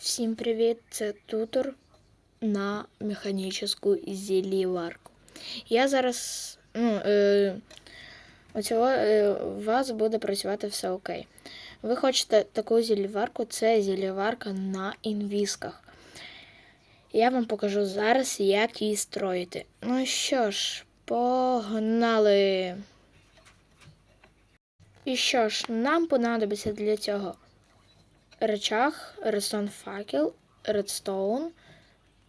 Всім привіт! Це тутор на механічну зіліварку. Я зараз, ну, е, у цього, е, у вас буде працювати все окей. Ви хочете таку зіліварку, це зіліварка на інвісках. Я вам покажу зараз, як її строїти. Ну що ж, погнали! І що ж, нам понадобиться для цього речах, редстон факел, редстоун,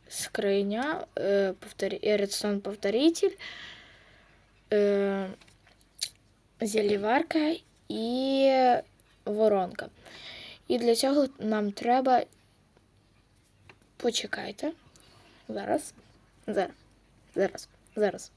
скриня, е, редстон повторитель, е, зіліварка і воронка. І для цього нам треба. Почекайте. Зараз. Зараз. Зараз. Зараз.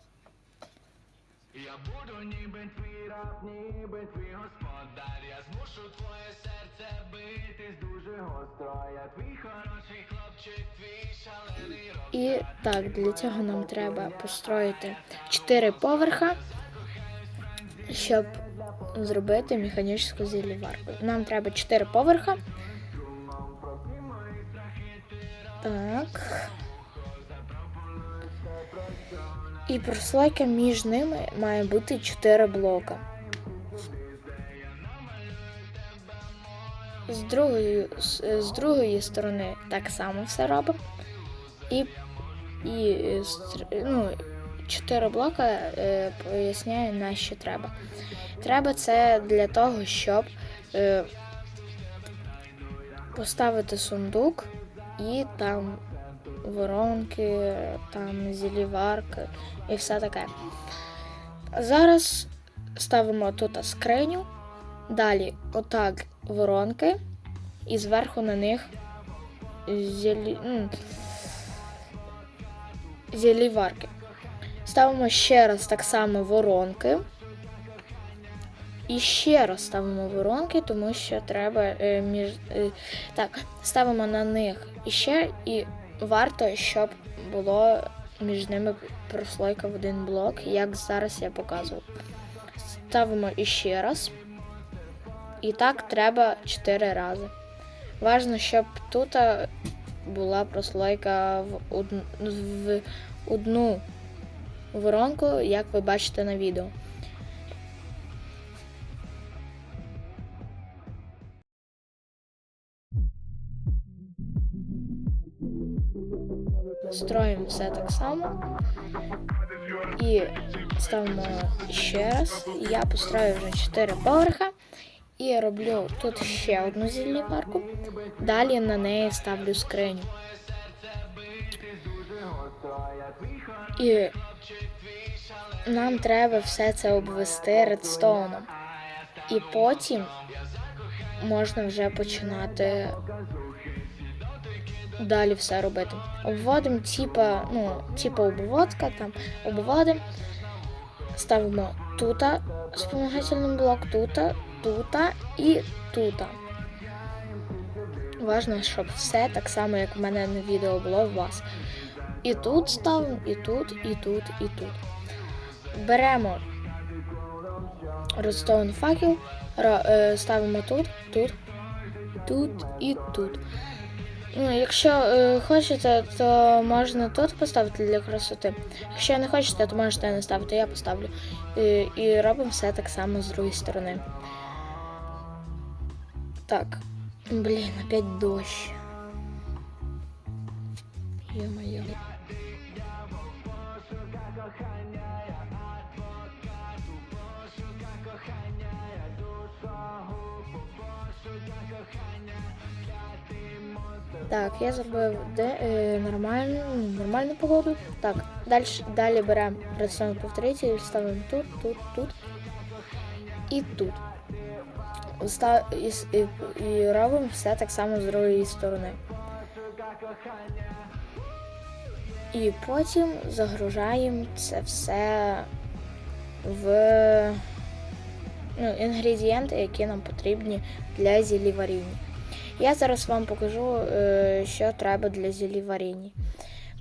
Я буду ніби твій раб, ніби твій господар. Я змушу твоє серце битись дуже гостро. Я твій хороший хлопчик, твій шалений рок. І так, для цього нам треба построїти 4 поверха, щоб зробити механічну зіліварку. Нам треба 4 поверха. Так. І прослойка між ними має бути 4 блока. З другої, з, з другої сторони так само все робимо. І, і ну, 4 блока е, поясняю, на що треба. Треба це для того, щоб е, поставити сундук і там воронки, там зіліварки і все таке. Зараз ставимо тут скриню, далі отак воронки, і зверху на них зілі... зіліварки. Ставимо ще раз так само воронки. І ще раз ставимо воронки, тому що треба е, між. Е, так, ставимо на них іще, і варто, щоб було між ними прослойка в один блок, як зараз я показував. Ставимо іще раз. І так треба 4 рази. Важно, щоб тут е, була прослойка в одну, в одну воронку, як ви бачите на відео. Строїмо все так само. І ставимо ще раз. Я построю вже 4 поверха. І роблю тут ще одну зіліварку. Далі на неї ставлю скриню. І нам треба все це обвести редстоуном. І потім можна вже починати далі все робити. Обводимо, типа, ну, типа обводка, там обводимо, ставимо тута спомагательний блок, тута, тута і тута. Важно, щоб все так само, як в мене на відео було у вас. І тут ставимо, і тут, і тут, і тут. Беремо redstone факел, е, ставимо тут, тут, тут і тут. Ну, якщо е, хочете, то можна тут поставити для красоти. Якщо не хочете, то можете не ставити, я поставлю. І, і робимо все так само з другої сторони. Так. Блін, опять дощ. Ё-моё. Так, я зробив де, е, нормальну, нормальну погоду. Так, далі, далі беремо redstone повторитель, ставимо тут, тут, тут і тут. Ста, і, і, і робимо все так само з другої сторони. І потім загружаємо це все в ну, інгредієнти, які нам потрібні для зілі варіння. Я зараз вам покажу, е, що треба для зілі варіння.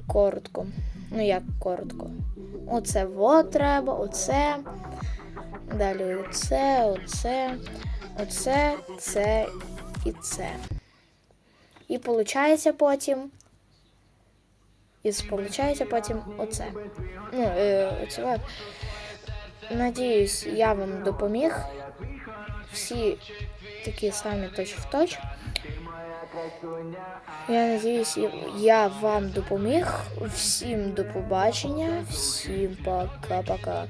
Коротко. Ну як коротко. Оце вот треба, оце. Далі оце, оце, оце, це і це. І виходить потім. І виходить потім оце. Ну, е, оце. Надіюсь, я вам допоміг. Всі такі сами точь в точь. Я надіюсь, я вам допоміг. Всім до побачення, всім пока-пока.